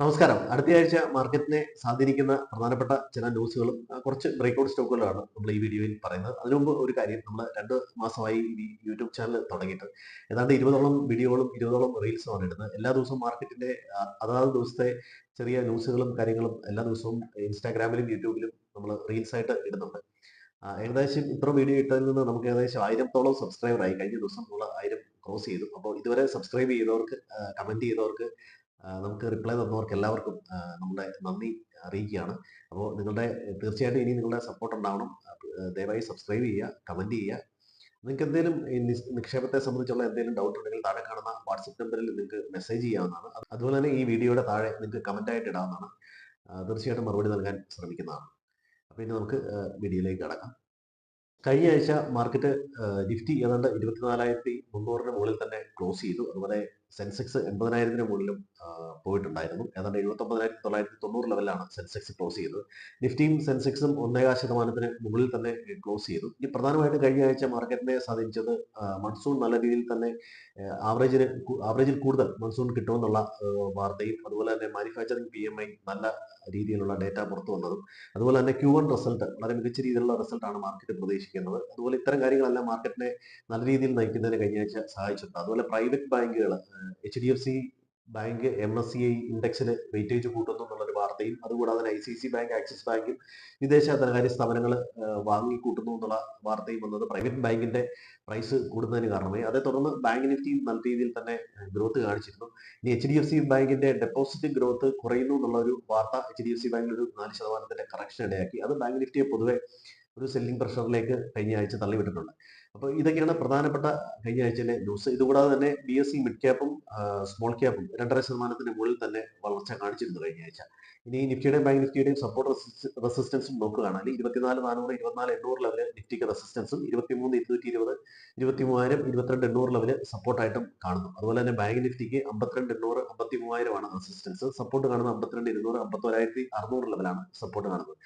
നമസ്കാരം. അടുത്തയാഴ്ച മാർക്കറ്റിനെ സ്വാധീനിക്കുന്ന പ്രധാനപ്പെട്ട ചില ന്യൂസുകളും കുറച്ച് ബ്രേക്ക്ഔട്ട് സ്റ്റോക്കുകളാണ് നമ്മൾ ഈ വീഡിയോയിൽ പറയുന്നത്. അതിനു മുമ്പ് ഒരു കാര്യം നമ്മൾ രണ്ട് മാസമായി ഈ യൂട്യൂബ് ചാനൽ തുടങ്ങിയിട്ട്. ഏതാണ്ട് ഇരുപതോളം വീഡിയോകളും ഇരുപതോളം റീൽസുമാണ് ഇടുന്നത്. എല്ലാ ദിവസവും മാർക്കറ്റിന്റെ അതാത് ദിവസത്തെ ചെറിയ ന്യൂസുകളും കാര്യങ്ങളും എല്ലാ ദിവസവും ഇൻസ്റ്റാഗ്രാമിലും യൂട്യൂബിലും നമ്മൾ റീൽസ് ആയിട്ട് ഇടുന്നുണ്ട് ഏകദേശം ഇത്ര വീഡിയോ ഇട്ടതിൽ നിന്ന് നമുക്ക് ഏകദേശം ആയിരത്തോളം സബ്സ്ക്രൈബർ ആയി കഴിഞ്ഞ ദിവസം നമ്മൾ ആയിരം ക്രോസ് ചെയ്തു. അപ്പോൾ ഇതുവരെ സബ്സ്ക്രൈബ് ചെയ്തവർക്ക് കമന്റ് ചെയ്തവർക്ക് നമുക്ക് റിപ്ലൈ തന്നവർക്ക് എല്ലാവർക്കും നമ്മുടെ നന്ദി അറിയിക്കുകയാണ്. അപ്പോൾ നിങ്ങളുടെ തീർച്ചയായിട്ടും ഇനി നിങ്ങളുടെ സപ്പോർട്ട് ഉണ്ടാവണം. ദയവായി സബ്സ്ക്രൈബ് ചെയ്യുക കമന്റ് ചെയ്യുക. നിങ്ങൾക്ക് എന്തെങ്കിലും ഈ നിക്ഷേപത്തെ സംബന്ധിച്ചുള്ള എന്തെങ്കിലും ഡൗട്ട് ഉണ്ടെങ്കിൽ താഴെ കാണുന്ന വാട്സപ്പ് നമ്പറിൽ നിങ്ങൾക്ക് മെസ്സേജ് ചെയ്യാവുന്നതാണ്. അതുപോലെ തന്നെ ഈ വീഡിയോയുടെ താഴെ നിങ്ങൾക്ക് കമന്റ് ആയിട്ട് ഇടാവുന്നതാണ്. തീർച്ചയായിട്ടും മറുപടി നൽകാൻ ശ്രമിക്കുന്നതാണ്. അപ്പോൾ ഇനി നമുക്ക് വീഡിയോയിലേക്ക് കടക്കാം. കഴിഞ്ഞ ആഴ്ച മാർക്കറ്റ് നിഫ്റ്റി ഏതാണ്ട് ഇരുപത്തിനാലായിരത്തി മുന്നൂറിന് മുകളിൽ തന്നെ ക്ലോസ് ചെയ്തു. അതുപോലെ സെൻസെക്സ് എൺപതിനായിരത്തിന് മുകളിലും പോയിട്ടുണ്ടായിരുന്നു. ഏതാണ്ട് എഴുപത്തി ഒമ്പതിനായിരത്തി തൊള്ളായിരത്തി തൊണ്ണൂറ് ലെവലാണ് സെൻസെക്സ് ക്ലോസ് ചെയ്തത്. നിഫ്റ്റിയും സെൻസെക്സും ഒന്നേകാ ശതമാനത്തിന് മുകളിൽ തന്നെ ക്ലോസ് ചെയ്തു. ഈ പ്രധാനമായിട്ടും കഴിഞ്ഞ ആഴ്ച മാർക്കറ്റിനെ സ്വാധീനിച്ചത് ആ, മൺസൂൺ നല്ല രീതിയിൽ തന്നെ ആവറേജിന് ആവറേജിൽ കൂടുതൽ മൺസൂൺ കിട്ടുമെന്നുള്ള വാർത്തയും അതുപോലെ തന്നെ മാനുഫാക്ചറിംഗ് പി എം ഐ നല്ല രീതിയിലുള്ള ഡേറ്റ പുറത്തു വന്നതും അതുപോലെ തന്നെ ക്യൂ വൺ റിസൾട്ട് വളരെ മികച്ച രീതിയിലുള്ള റിസൾട്ടാണ് മാർക്കറ്റ് പ്രതീക്ഷിക്കുന്നത്. അതുപോലെ ഇത്തരം കാര്യങ്ങളെല്ലാം മാർക്കറ്റിനെ നല്ല രീതിയിൽ നയിക്കുന്നതിന് കഴിഞ്ഞ ആഴ്ച സഹായിച്ചിട്ടുണ്ട്. അതുപോലെ പ്രൈവറ്റ് ബാങ്കുകൾ H D F C bank M S C I ഇൻഡെക്സിന് weightage കൂട്ടുന്നു എന്നുള്ളൊരു വാർത്തയും അതുകൂടാതെ I C C bank Axis ബാങ്കും വിദേശ ധനകാര്യ സ്ഥാപനങ്ങൾ വാങ്ങിക്കൂട്ടുന്നു എന്നുള്ള വാർത്തയും വന്നത് പ്രൈവറ്റ് ബാങ്കിന്റെ പ്രൈസ് കൂടുന്നതിന് കാരണമായി. അതേ തുടർന്ന് ബാങ്ക് നിഫ്റ്റി നല്ല രീതിയിൽ തന്നെ ഗ്രോത്ത് കാണിച്ചിരുന്നു. ഇനി എച്ച് ഡി എഫ് സി ബാങ്കിന്റെ ഡെപ്പോസിറ്റ് ഗ്രോത്ത് കുറയുന്നു എന്നുള്ള ഒരു വാർത്ത എച്ച് ഡി എഫ് സി ബാങ്കിൽ ഒരു നാല് ശതമാനത്തിന്റെ കറക്ഷൻ ഇടയാക്കി. അത് ബാങ്ക് നിഫ്റ്റിയെ പൊതുവെ ഒരു സെല്ലിംഗ് പ്രഷറിലേക്ക് കഴിഞ്ഞ ആഴ്ച തള്ളിവിട്ടിട്ടുണ്ട്. അപ്പോൾ ഇതൊക്കെയാണ് പ്രധാനപ്പെട്ട കഴിഞ്ഞ ആഴ്ചയിലെ ന്യൂസ് ഇതുകൂടാതെ തന്നെ ബി എസ് സി മിഡ് ക്യാപ്പും സ്മോൾ ക്യാപ്പും രണ്ടര ശതമാനത്തിന് മുകളിൽ തന്നെ വളർച്ച കാണിച്ചിരുന്നു കഴിഞ്ഞ ആഴ്ച. ഇനി നിഫ്റ്റിയുടെയും ബാങ്ക് നിഫ്റ്റിയുടെയും സപ്പോർട്ട് റെസിസ്റ്റൻസും നോക്കുകയാണെങ്കിൽ ഇരുപത്തിനാല് നാനൂറ് ഇരുപത്തിനാല് എണ്ണൂറ് ലെവൽ നിഫ്റ്റിക്ക് റെസിസ്റ്റൻസും ഇരുപത്തിമൂന്ന് ഇരുന്നൂറ്റി ഇരുപത് ഇരുപത്തി മൂവായിരം ഇരുപത്തിരണ്ട് എണ്ണൂറ് ലെവൽ സപ്പോർട്ടായിട്ടും കാണുന്നു. അതുപോലെ തന്നെ ബാങ്ക് നിഫ്റ്റിക്ക് അമ്പത്തിരണ്ട് എണ്ണൂറ് അമ്പത്തി മൂവായിരമാണ് റെസിസ്റ്റൻസ് സപ്പോർട്ട് കാണുന്നത് അമ്പത്തിരണ്ട് ഇരുന്നൂറ് അമ്പത്തൊരായിരത്തി അറുന്നൂറ് ലെവലാണ് സപ്പോർട്ട് കാണുന്നത്.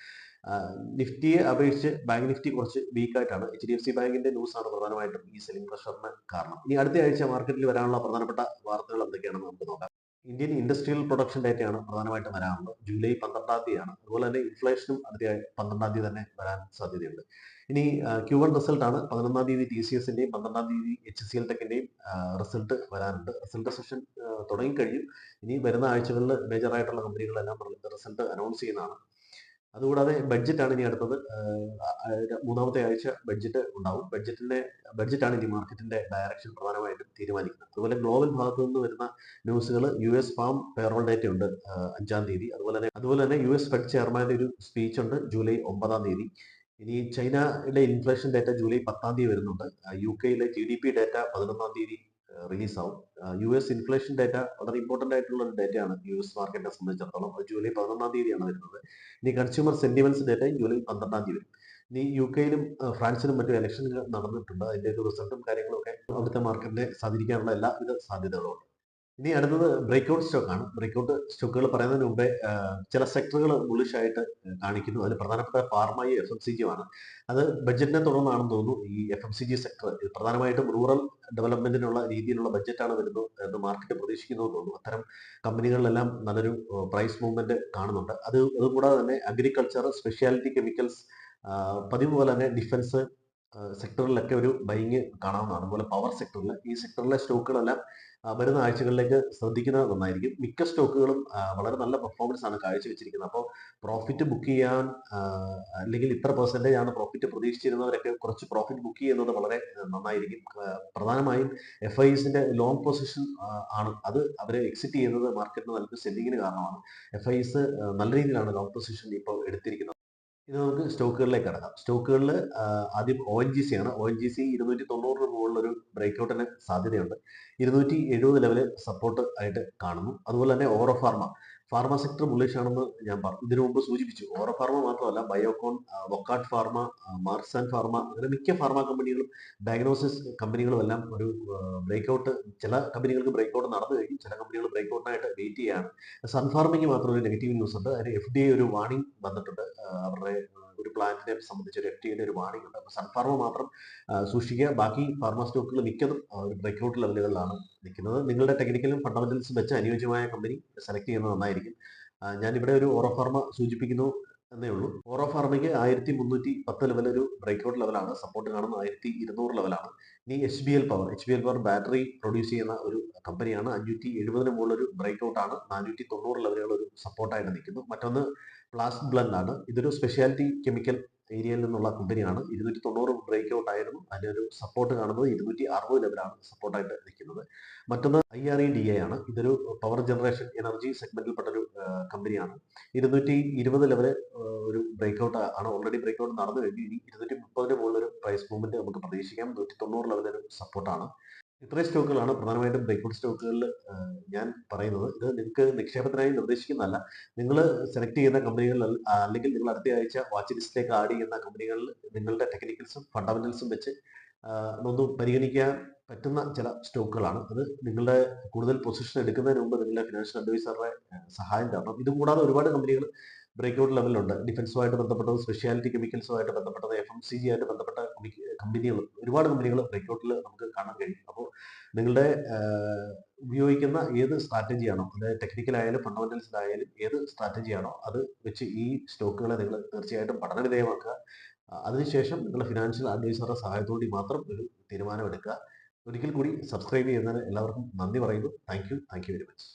നിഫ്റ്റിയെ അപേക്ഷിച്ച് ബാങ്ക് നിഫ്റ്റി കുറച്ച് വീക്കായിട്ടാണ് എച്ച് ഡി എഫ് സി ബാങ്കിന്റെ ന്യൂസ് ആണ് പ്രധാനമായിട്ടും ഈ സെല്ലിംഗ് പ്രഷറിന് കാരണം. ഇനി അടുത്ത ആഴ്ച മാർക്കറ്റിൽ വരാനുള്ള പ്രധാനപ്പെട്ട വാർത്തകൾ എന്തൊക്കെയാണെന്ന് നമുക്ക് നോക്കാം. ഇന്ത്യൻ ഇൻഡസ്ട്രിയൽ പ്രൊഡക്ഷൻ ഡേറ്റയാണ് പ്രധാനമായിട്ടും വരാനുള്ളത് ജൂലൈ പന്ത്രണ്ടാം തീയതിയാണ്. അതുപോലെ തന്നെ ഇൻഫ്ലേഷനും അടുത്ത പന്ത്രണ്ടാം തീയതി തന്നെ വരാൻ സാധ്യതയുണ്ട്. ഇനി ക്യൂ വൺ ആണ് പതിനൊന്നാം തീയതി ടി സി എസിന്റെയും പന്ത്രണ്ടാം തീയതി എച്ച് സി എൽ ടെക്കിന്റെയും റിസൾട്ട് വരാനുണ്ട് റിസൾട്ട് സെഷൻ തുടങ്ങിക്കഴിയും ഇനി വരുന്ന ആഴ്ചകളിൽ മേജർ ആയിട്ടുള്ള കമ്പനികളെല്ലാം റിസൾട്ട് അനൗൺസ് ചെയ്യുന്നതാണ്. അതുകൂടാതെ ബഡ്ജറ്റ് ആണ് ഇനി അടുത്തത്. മൂന്നാമത്തെ ആഴ്ച ബഡ്ജറ്റ് ഉണ്ടാവും. ബഡ്ജറ്റിന്റെ ബഡ്ജറ്റാണ് ഇനി മാർക്കറ്റിന്റെ ഡയറക്ഷൻ പ്രധാനമായിട്ടും തീരുമാനിക്കുന്നത്. അതുപോലെ ഗ്ലോബൽ ഭാഗത്തു നിന്ന് വരുന്ന ന്യൂസുകൾ U S farm payroll data ഉണ്ട് അഞ്ചാം തീയതി. അതുപോലെ തന്നെ അതുപോലെ തന്നെ യു എസ് ഫെഡ് ചെയർമാന്റെ ഒരു സ്പീച്ച് ഉണ്ട് ജൂലൈ ഒമ്പതാം തീയതി. ഇനി ചൈനയുടെ ഇൻഫ്ലേഷൻ ഡേറ്റ ജൂലൈ പത്താം തീയതി വരുന്നുണ്ട്. യു കെയിലെ ജി ഡി പി ഡേറ്റ പതിനൊന്നാം തീയതി റിലീസ് ആവും. യു എസ് ഇൻഫ്ലേഷൻ ഡേറ്റ വളരെ ഇമ്പോർട്ടന്റ് ആയിട്ടുള്ള ഒരു ഡേറ്റയാണ് യു എസ് മാർക്കറ്റിനെ സംബന്ധിച്ചിടത്തോളം. അത് ജൂലൈ പതിനൊന്നാം തീയതിയാണ് വരുന്നത്. ഇനി കൺസ്യൂമർ സെന്റിമെന്റ്സ് ഡേറ്റ ജൂലൈ പന്ത്രണ്ടാം തീയതി വരും. ഇനി യു കെയിലും ഫ്രാൻസിലും മറ്റും ഇലക്ഷൻ നടന്നിട്ടുണ്ട്. അതിന്റെ ഒരു റിസൾട്ടും കാര്യങ്ങളും ഒക്കെ അവിടുത്തെ മാർക്കറ്റിനെ സ്വാധീനിക്കാനുള്ള എല്ലാവിധ സാധ്യതകളും ഉണ്ട്. ഇനി അടുത്തത് ബ്രേക്ക്ഔട്ട് സ്റ്റോക്കാണ് ബ്രേക്ക്ഔട്ട് സ്റ്റോക്കുകൾ പറയുന്നതിന് മുമ്പേ ചില സെക്ടറുകൾ ബുള്ളിഷ് ആയിട്ട് കാണിക്കുന്നു. അതിൽ പ്രധാനപ്പെട്ട ഫാർമയും എഫ് എം സി ജിയുമാണ് അത് ബഡ്ജറ്റിനെ തുടർന്നാണെന്ന് തോന്നുന്നു. ഈ F M C G sector പ്രധാനമായിട്ടും റൂറൽ ഡെവലപ്മെന്റിനുള്ള രീതിയിലുള്ള ബഡ്ജറ്റാണ് വരുന്നത് എന്ന് മാർക്കറ്റ് പ്രതീക്ഷിക്കുന്നു തോന്നുന്നു. അത്തരം കമ്പനികളിലെല്ലാം നല്ലൊരു പ്രൈസ് മൂവ്മെന്റ് കാണുന്നുണ്ട്. അത് അതുകൂടാതെ തന്നെ അഗ്രികൾച്ചർ സ്പെഷ്യാലിറ്റി കെമിക്കൽസ് പതിവ് പോലെ തന്നെ ഡിഫൻസ് സെക്ടറിലൊക്കെ ഒരു ബൈങ് കാണാവുന്നതാണ്. അതുപോലെ പവർ സെക്ടറിൽ ഈ സെക്ടറിലെ സ്റ്റോക്കുകളെല്ലാം വരുന്ന ആഴ്ചകളിലേക്ക് ശ്രദ്ധിക്കുന്നത് നന്നായിരിക്കും. മിക്ക സ്റ്റോക്കുകളും വളരെ നല്ല പെർഫോമൻസ് ആണ് കാഴ്ചവെച്ചിരിക്കുന്നത്. അപ്പോൾ പ്രോഫിറ്റ് ബുക്ക് ചെയ്യാൻ അല്ലെങ്കിൽ ഇത്ര പെർസെന്റേജ് ആണ് പ്രോഫിറ്റ് പ്രതീക്ഷിച്ചിരുന്നവരൊക്കെ കുറച്ച് പ്രോഫിറ്റ് ബുക്ക് ചെയ്യുന്നത് വളരെ നന്നായിരിക്കും. പ്രധാനമായും എഫ് ഐസിന്റെ ലോങ് പൊസിഷൻ ആണ്. അത് അവരെ എക്സിറ്റ് ചെയ്യുന്നത് മാർക്കറ്റിന് നല്ലൊരു സെല്ലിങ്ങിന് കാരണമാണ്. എഫ് നല്ല രീതിയിലാണ് ലോങ് പൊസിഷൻ ഇപ്പോൾ എടുത്തിരിക്കുന്നത്. ഇനി നമുക്ക് സ്റ്റോക്കുകളിലേക്ക് കിടക്കാം. സ്റ്റോക്കുകളിൽ ആദ്യം ഒ എൻ ജി സി ആണ്. ഒ എൻ ജി സി ഇരുന്നൂറ്റി തൊണ്ണൂറിന് മുകളിലൊരു ബ്രേക്ക്ഔട്ടിന് സാധ്യതയുണ്ട്. ഇരുന്നൂറ്റി എഴുപത് ലെവൽ സപ്പോർട്ട് ആയിട്ട് കാണുന്നു. അതുപോലെ തന്നെ Auro pharma pharma sector bullish ആണെന്ന് ഞാൻ പറഞ്ഞു ഇതിനു മുമ്പ് സൂചിപ്പിച്ചു. ഓറോ ഫാർമ മാത്രമല്ല ബയോകോൺ വൊക്കാട്ട് ഫാർമ മാർസ് ആൻഡ് ഫാർമ അങ്ങനെ മിക്ക ഫാർമ കമ്പനികളും ഡയഗ്നോസിസ് കമ്പനികളും എല്ലാം ഒരു ബ്രേക്ക് ഔട്ട് ചില കമ്പനികൾക്ക് ബ്രേക്ക്ഔട്ട് നടന്നു കഴിഞ്ഞു ചില കമ്പനികൾ ബ്രേക്ക് ബ്രേക്ക്ഔട്ടിനായിട്ട് വെയിറ്റ് ചെയ്യാണ്. സൺ ഫാർമിങ് മാത്രം ഒരു നെഗറ്റീവ് ന്യൂസ് ഉണ്ട്. അതിന് എഫ് ഡി ഒരു വാർണിംഗ് വന്നിട്ടുണ്ട്. അവരുടെ ഒരു പ്ലാന്റിനെ സംബന്ധിച്ച് ഒരു എഫ് ടിയുടെ ഒരു വാണിംഗ് ഉണ്ട് അപ്പോൾ സൺഫാർമ മാത്രം സൂക്ഷിക്കുക. ബാക്കി ഫാർമ സ്റ്റോക്കുകൾ മിക്കതും ഒരു ബ്രേക്ക്ഔട്ട് ലെവലുകളിലാണ് നിൽക്കുന്നത്. നിങ്ങളുടെ ടെക്നിക്കലും ഫണ്ടമെന്റൽസും വെച്ച് അനുയോജ്യമായ കമ്പനി സെലക്ട് ചെയ്യുന്നത് നന്നായിരിക്കും. ഞാൻ ഇവിടെ ഒരു ഓറോ ഫാർമ സൂചിപ്പിക്കുന്നു. എന്നേ ഉള്ളൂ. ഓറോ ഫാർമിംഗ് ആയിരത്തി മുന്നൂറ്റി പത്ത് ലെവൽ ഒരു ബ്രേക്ക്ഔട്ട് ലെവലാണ് സപ്പോർട്ട് കാണുന്നത് ആയിരത്തി ഇരുന്നൂറ് ലെവലാണ് ഇനി H B L power H B L power battery produce ചെയ്യുന്ന ഒരു കമ്പനിയാണ് അഞ്ഞൂറ്റി എഴുപതിന് മുകളിൽ ഒരു ബ്രേക്ക്ഔട്ട് ആണ്. നാനൂറ്റി തൊണ്ണൂറ് ലെവലുകൾ ഒരു സപ്പോർട്ടായിട്ട് നിൽക്കുന്നു. മറ്റൊന്ന് പ്ലാസ്റ്റ് ബ്ലൻ ആണ്. ഇതൊരു സ്പെഷ്യാലിറ്റി കെമിക്കൽ ഏരിയയിൽ നിന്നുള്ള കമ്പനിയാണ് ഇരുന്നൂറ്റി തൊണ്ണൂറ് ബ്രേക്ക് ഔട്ട് ആയിരുന്നു. അതിന്റെ ഒരു സപ്പോർട്ട് കാണുന്നത് ഇരുന്നൂറ്റി അറുപത് ലെവലാണ് സപ്പോർട്ടായിട്ട് നിൽക്കുന്നത്. മറ്റൊന്ന് I R E D A ആണ്. ഇതൊരു പവർ ജനറേഷൻ എനർജി സെഗ്മെന്റിൽപ്പെട്ട ഒരു കമ്പനിയാണ് ഇരുന്നൂറ്റി ഇരുപത് ലെവൽ ഒരു ബ്രേക്ക് ഔട്ട് ആണ് ഓൾറെഡി ബ്രേക്ക് ഔട്ട് നടന്നു കഴിഞ്ഞു. ഇനി ഇരുന്നൂറ്റി മുപ്പതിന് മുകളിൽ ഒരു പ്രൈസ് മൂവ്മെന്റ് നമുക്ക് പ്രതീക്ഷിക്കാം നൂറ്റി തൊണ്ണൂറ് ലെവലൊരു സപ്പോർട്ടാണ് ഇത്രയും സ്റ്റോക്കുകളാണ് പ്രധാനമായിട്ടും ബ്രേക്ക്ഔട്ട് സ്റ്റോക്കുകളിൽ ഞാൻ പറയുന്നത്. ഇത് നിങ്ങൾക്ക് നിക്ഷേപത്തിനായി നിർദ്ദേശിക്കുന്നതല്ല. നിങ്ങൾ സെലക്ട് ചെയ്യുന്ന കമ്പനികളിൽ അല്ലെങ്കിൽ നിങ്ങൾ അടുത്ത ആഴ്ച വാച്ച് ലിസ്റ്റിലേക്ക് ആഡ് ചെയ്യുന്ന കമ്പനികളിൽ നിങ്ങളുടെ ടെക്നിക്കൽസും ഫണ്ടമെന്റൽസും വെച്ച് ഒന്ന് പരിഗണിക്കാൻ പറ്റുന്ന ചില സ്റ്റോക്കുകളാണ്. അത് നിങ്ങളുടെ കൂടുതൽ പൊസിഷൻ എടുക്കുന്നതിന് മുമ്പ് നിങ്ങളുടെ ഫിനാൻഷ്യൽ അഡ്വൈസറുടെ സഹായം തരണം. ഇതുകൂടാതെ ഒരുപാട് കമ്പനികൾ ബ്രേക്ക്ഔട്ട് ലെവലിലുണ്ട്. ഡിഫൻസുമായിട്ട് ബന്ധപ്പെട്ടത് സ്പെഷ്യാലിറ്റി കെമിക്കൽസുമായിട്ട് ബന്ധപ്പെട്ടത് എഫ് എം സി ജി ആയിട്ട് ബന്ധപ്പെട്ട കമ്പനികൾ ഒരുപാട് കമ്പനികൾ ബ്രേക്ക്ഔട്ടിൽ നമുക്ക് കാണാൻ കഴിയും. അപ്പോൾ നിങ്ങളുടെ ഉപയോഗിക്കുന്ന ഏത് സ്ട്രാറ്റജിയാണോ അതായത് ടെക്നിക്കലായാലും ഫണ്ടമെന്റൽസിലായാലും ഏത് സ്ട്രാറ്റജിയാണോ അത് വെച്ച് ഈ സ്റ്റോക്കുകളെ നിങ്ങൾ തീർച്ചയായിട്ടും പഠനവിധേയമാക്കുക അതിനുശേഷം നിങ്ങളുടെ ഫിനാൻഷ്യൽ അഡ്വൈസറുടെ സഹായത്തോടെ മാത്രം ഒരു തീരുമാനമെടുക്കുക. ഒരിക്കൽ കൂടി സബ്സ്ക്രൈബ് ചെയ്യുന്നതിന് എല്ലാവർക്കും നന്ദി പറയുന്നു. Thank you thank you very much